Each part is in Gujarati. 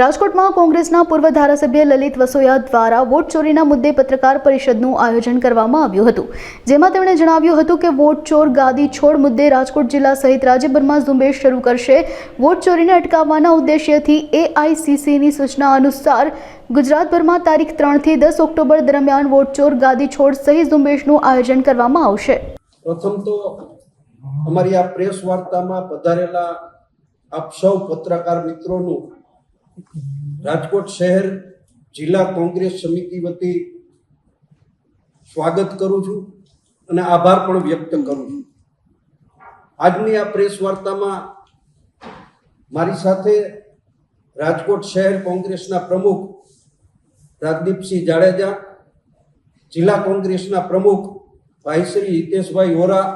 રાજકોટમાં કોંગ્રેસના પૂર્વ ધારાસભ્ય લલિત વસોયા દ્વારા વોટ ચોરીના મુદ્દે પત્રકાર પરિષદનું આયોજન કરવામાં આવ્યું હતું, જેમાં તેમણે જણાવ્યું હતું કે વોટ ચોર ગાદી છોડ મુદ્દે રાજકોટ જિલ્લા સહિત રાજ્યભરમાં ઝુંબેશ શરૂ કરશે. વોટ ચોરીને અટકાવવાના ઉદ્દેશ્યથી એઆઈસીસીની સૂચના અનુસાર ગુજરાતભરમાં તારીખ ત્રણથી દસ ઓક્ટોબર દરમિયાન વોટ ચોર ગાદી છોડ સહિત ઝુંબેશનું આયોજન કરવામાં આવશે. પ્રથમ તો અમારી આ પ્રેસ વાર્તામાં પધારેલા આપ સૌ પત્રકાર મિત્રોનું રાજકોટ શહેર જિલ્લા કોંગ્રેસ સમિતિ વતી સ્વાગત કરું છું અને આભાર પણ વ્યક્ત કરું છું. આજની આ પ્રેસ વાર્તામાં મારી સાથે રાજકોટ શહેર કોંગ્રેસના પ્રમુખ રાજદીપસિંહ જાડેજા, જિલ્લા કોંગ્રેસના પ્રમુખ ભાઈ શ્રી હિતેશભાઈ વોરા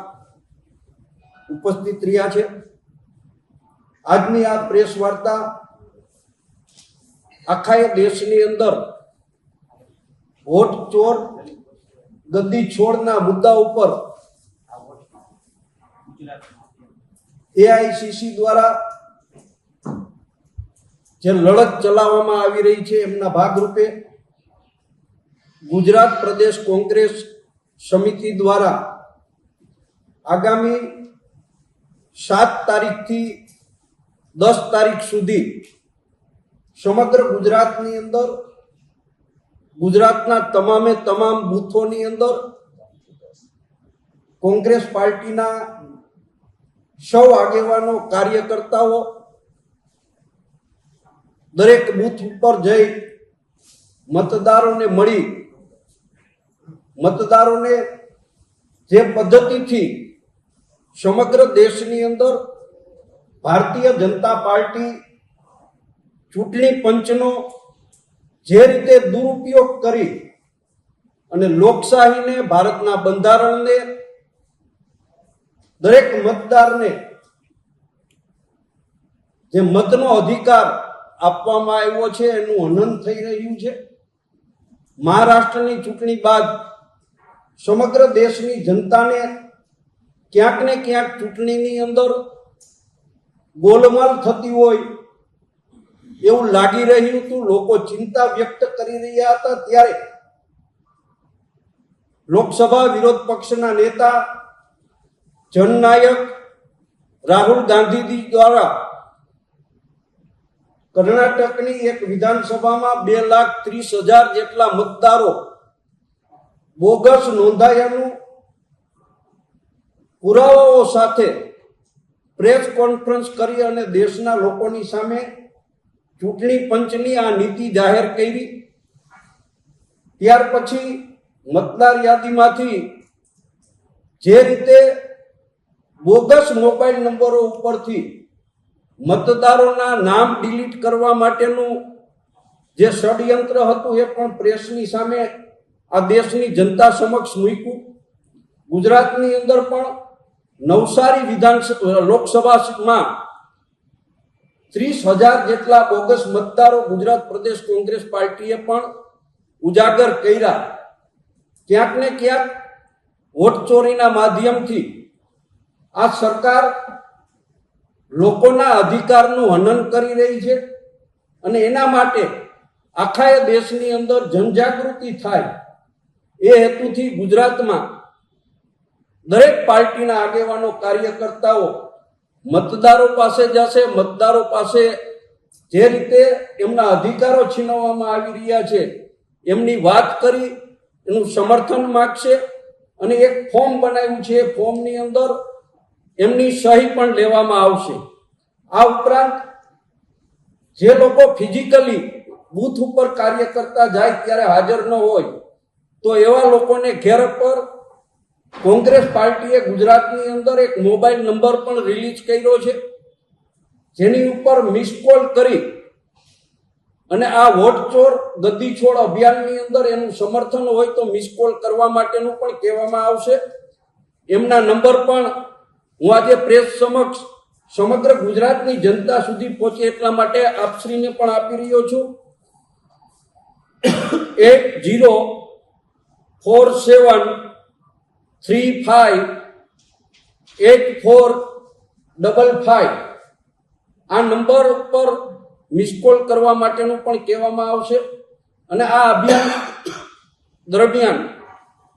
ઉપસ્થિત રહ્યા છે. આજની આ પ્રેસ વાર્તા આખા એ દેશની અંદર વોટ ચોર ગદ્દી છોડના મુદ્દા ઉપર એઆઈસીસી દ્વારા જે લડત ચલાવવામાં આવી રહી છે એમના ભાગરૂપે ગુજરાત પ્રદેશ કોંગ્રેસ સમિતિ દ્વારા આગામી સાત તારીખથી દસ તારીખ સુધી સમગ્ર ગુજરાતની અંદર, ગુજરાતના તમામે તમામ બૂથોની અંદર કોંગ્રેસ પાર્ટીના સૌ આગેવાનો, કાર્યકર્તાઓ દરેક બૂથ ઉપર જઈ મતદારોને મળી, મતદારોને જે પદ્ધતિથી સમગ્ર દેશની અંદર ભારતીય જનતા પાર્ટી ચૂંટણી પંચનો જે રીતે દુરુપયોગ કરી અને લોકશાહીને ભારતના બંધારણને દરેક મતદારને જે મતનો અધિકાર આપવામાં આવ્યો છે એનું હનન થઈ રહ્યું છે. મહારાષ્ટ્રની ચૂંટણી બાદ સમગ્ર દેશની જનતાને ક્યાંક ને ક્યાંક ચૂંટણીની અંદર ગોલમાલ થતી હોય એવું લાગી રહ્યું હતું, લોકો ચિંતા વ્યક્ત કરી રહ્યા હતા ત્યારે લોકસભા વિરોધ પક્ષના નેતા, જનનાયક રાહુલ ગાંધીજી દ્વારા કર્ણાટકની એક વિધાનસભામાં બે લાખ ત્રીસ હજાર જેટલા મતદારો બોગસ નોંધાયાનું પુરાવાઓ સાથે પ્રેસ કોન્ફરન્સ કરી અને દેશના લોકોની સામે ચૂંટણી પંચની આ નીતિ જાહેર કરી. ત્યાર પછી મતદાર યાદીમાંથી જે રીતે બોગસ મોબાઈલ નંબરો ઉપરથી મતદારોના નામ ડિલીટ કરવા માટેનું જે ષડયંત્ર હતું એ પણ પ્રેસની સામે આ દેશની જનતા સમક્ષ મૂક્યું. ગુજરાતની અંદર પણ નવસારી વિધાનસભા લોકસભામાં ત્રીસ હજાર જેટલા બોગસ મતદારો ગુજરાત પ્રદેશ કોંગ્રેસ પાર્ટીએ પણ ઉજાગર કર્યા. ક્યાંક ને ક્યાંક વોટ ચોરીના માધ્યમથી આ સરકાર લોકોના અધિકારનું હનન કરી રહી છે અને એના માટે આખા એ દેશની અંદર જનજાગૃતિ થાય એ હેતુથી ગુજરાતમાં દરેક પાર્ટીના આગેવાનો, કાર્યકર્તાઓ મતદારો પાસે જશે, મતદારો પાસે જે રીતે એમના અધિકારો છીનવવામાં આવી રહ્યા છે, એમની વાત કરી, એનું સમર્થન માગશે અને એક ફોર્મ બનાવ્યું છે, એ ફોર્મની અંદર એમની સહી પણ લેવામાં આવશે. આ ઉપરાંત જે લોકો ફિઝિકલી બૂથ ઉપર કાર્ય કરતા જાય, ત્યારે હાજર ન હોય, તો એવા લોકોને ઘેર પર કોંગ્રેસ પાર્ટીએ ગુજરાતની અંદર એક મોબાઈલ નંબર પણ રિલીઝ કર્યો છે. જેની ઉપર મિસ કોલ કરી અને આ વોટ ચોર ગદ્દી છોડ અભિયાનની અંદર એનું સમર્થન હોય તો મિસ કોલ કરવા માટેનું પણ કહેવામાં આવશે. એમના નંબર પણ હું આજે પ્રેસ સમક્ષ સમગ્ર ગુજરાતની જનતા સુધી પહોંચે એટલા માટે આપશ્રીને પણ આપી રહ્યો છું. Eight zero four seven three five eight four double five. આ નંબર ઉપર મિસકોલ કરવા માટેનું પણ કહેવામાં આવશે. અને આ અભિયાન દરમિયાન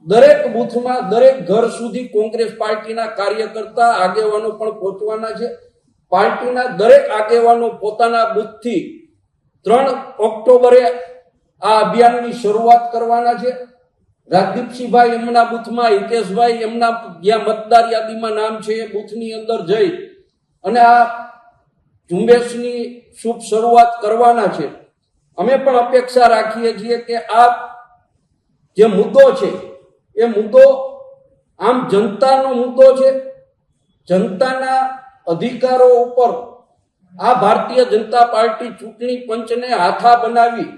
દરેક બૂથમાં દરેક ઘર સુધી કોંગ્રેસ પાર્ટીના કાર્યકર્તા આગેવાનો પણ પહોંચવાના છે. પાર્ટીના દરેક આગેવાનો પોતાના બૂથથી ત્રણ ઓક્ટોબરે આ અભિયાનની શરૂઆત કરવાના છે. રાજદીપસિંહભાઈ એમના બુથમાં હિતેશભાઈ એમના જ્યાં મતદાર યાદીમાં નામ છે એ બુથની અંદર જઈ અને આ ઝુંબેશની શુભ શરૂઆત કરવાના છે. અમે પણ અપેક્ષા રાખીએ છીએ કે આ જે મુદ્દો છે, એ મુદ્દો આમ જનતાનો મુદ્દો છે. જનતાના અધિકારો ઉપર આ ભારતીય જનતા પાર્ટી ચૂંટણી પંચને હાથા બનાવી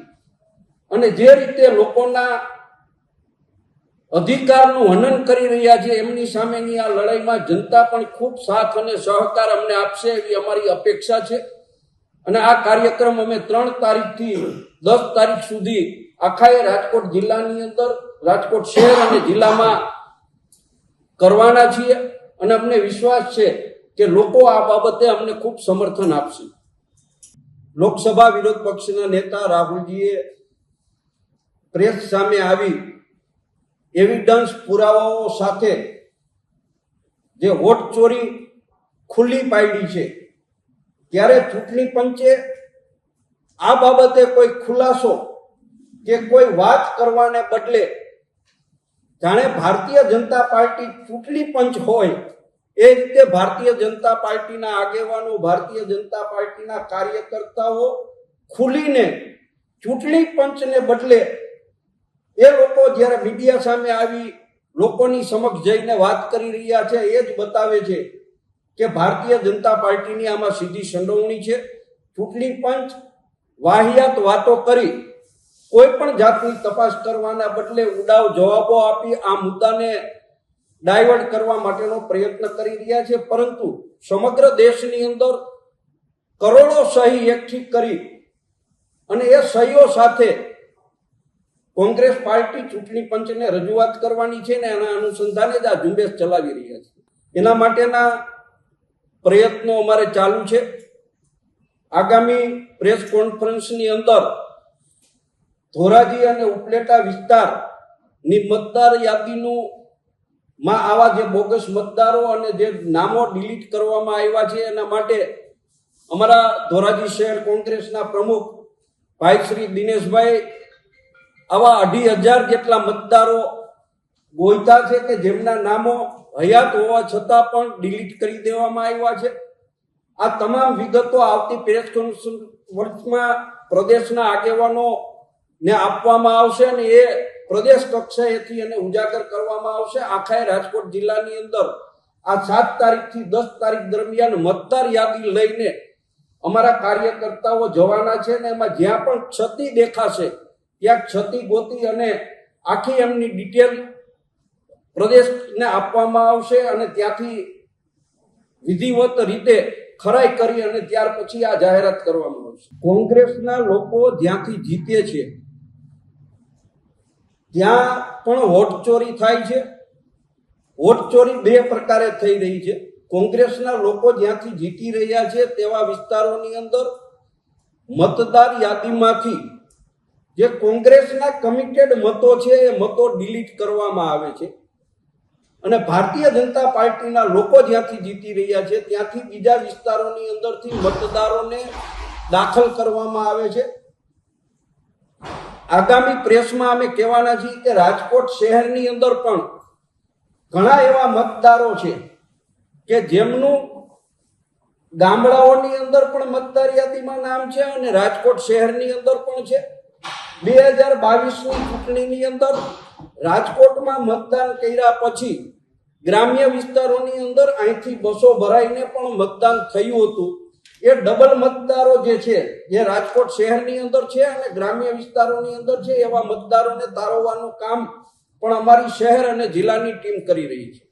અને જે રીતે લોકોના અધિકારનું હનન કરી રહ્યા છે, એમની સામેની આ લડાઈમાં જનતા પણ ખૂબ સાથ અને સહકાર અમને આપશે એવી અમારી અપેક્ષા છે. અને આ કાર્યક્રમ અમે ત્રણ તારીખથી દસ તારીખ સુધી આખાએ રાજકોટ જિલ્લાની અંદર, રાજકોટ શહેર અને જિલ્લામાં કરવાના છીએ. અને અમને વિશ્વાસ છે કે લોકો આ બાબતે અમને ખૂબ સમર્થન આપશે. લોકસભા વિરોધ પક્ષના નેતા રાહુલજીએ પ્રેસ સામે આવી એવિડન્સ પુરાવાઓ સાથે જે વોટ ચોરી ખુલ્લી પાડી છે, ત્યારે ચૂંટણી પંચે આ બાબતે કોઈ ખુલાસો કે કોઈ વાત કરવાને બદલે જાણે ભારતીય જનતા પાર્ટી ચૂંટણી પંચ હોય, એ રીતે ભારતીય જનતા પાર્ટીના આગેવાનો, ભારતીય જનતા પાર્ટીના કાર્યકર્તાઓ ખુલીને ચૂંટણી પંચને બદલે એ લોકો જ્યારે મીડિયા સામે આવી, લોકોની સમક્ષ જઈને વાત કરી રહ્યા છે, એ જ બતાવે છે કે ભારતીય જનતા પાર્ટીની આમાં સીધી સંડોવણી છે. ચૂંટણી પંચ વાહિયાત વાતો કરી, કોઈ પણ જાતની તપાસ કરવાના બદલે ઉડાવ જવાબો આપી આ મુદ્દાને ડાયવર્ટ કરવા માટેનો પ્રયત્ન કરી રહ્યા છે. પરંતુ સમગ્ર દેશની અંદર કરોડો સહી એકઠી કરી અને એ સહીઓ સાથે કોંગ્રેસ પાર્ટી ચૂંટણી પંચને રજૂઆત કરવાની છે ને એના અનુસંધાને જ આ ઝુંબેશ ચલાવી રહ્યા છે. એના માટેના પ્રયત્નો અમારે ચાલુ છે. આગામી પ્રેસ કોન્ફરન્સની અંદર ધોરાજી અને ઉપલેટા વિસ્તારની મતદાર યાદીનું માં આવા જે બોગસ મતદારો અને જે નામો ડિલીટ કરવામાં આવ્યા છે એના માટે અમારા ધોરાજી શહેર કોંગ્રેસના પ્રમુખ ભાઈ શ્રી દિનેશભાઈ આવા અઢી હજાર જેટલા મતદારો ગોઈતા છે કે જેમના નામો હયાત હોવા છતાં પણ ડિલીટ કરી દેવામાં આવ્યા છે. આ તમામ વિગતો આવતી પ્રેસ કોન્ફરન્સમાં પ્રદેશના આગેવાનો ને આપવામાં આવશે અને એ પ્રદેશ કક્ષાએથી એને ઉજાગર કરવામાં આવશે. આખા રાજકોટ જિલ્લાની અંદર આ સાત તારીખથી દસ તારીખ દરમિયાન મતદાર યાદી લઈને અમારા કાર્યકર્તાઓ જવાના છે ને એમાં જ્યાં પણ ક્ષતિ દેખાશે ત્યાં ક્ષતિ ગોતી અને આખી એમની ડિટેલ પ્રદેશને આપવામાં આવશે અને ત્યાંથી વિધિવત રીતે ખરાઈ કરી અને ત્યાર પછી આ જાહેરાત કરવામાં આવશે. કોંગ્રેસના લોકો જ્યાંથી જીતે છે, ત્યાં પણ વોટ ચોરી થાય છે. વોટ ચોરી બે પ્રકારે થઈ રહી છે. કોંગ્રેસના લોકો જ્યાંથી જીતી રહ્યા છે તેવા વિસ્તારોની અંદર મતદાર યાદીમાંથી જે કોંગ્રેસના કમિટેડ મતો છે એ મતો ડિલીટ કરવામાં આવે છે. અને ભારતીય જનતા પાર્ટીના લોકો જ્યાંથી જીતી રહ્યા છે, ત્યાંથી બીજા વિસ્તારોની અંદરથી મતદારોને દાખલ કરવામાં આવે છે. આગામી પ્રેસમાં અમે કહેવાના છીએ કે રાજકોટ શહેરની અંદર પણ ઘણા એવા મતદારો છે કે જેમનું ગામડાઓની અંદર પણ મતદાર યાદીમાં નામ છે અને રાજકોટ શહેરની અંદર પણ છે. બે હજાર બાવીસની ચૂંટણીની અંદર રાજકોટમાં મતદાન કર્યા પછી ગ્રામ્ય વિસ્તારોની અંદર અહીંથી બસો ભરાઈને પણ મતદાન થયું હતું. એ ડબલ મતદારો જે છે, જે રાજકોટ શહેરની અંદર છે અને ગ્રામ્ય વિસ્તારોની અંદર છે, એવા મતદારોને તારવવાનું કામ પણ અમારી શહેર અને જિલ્લાની ટીમ કરી રહી છે.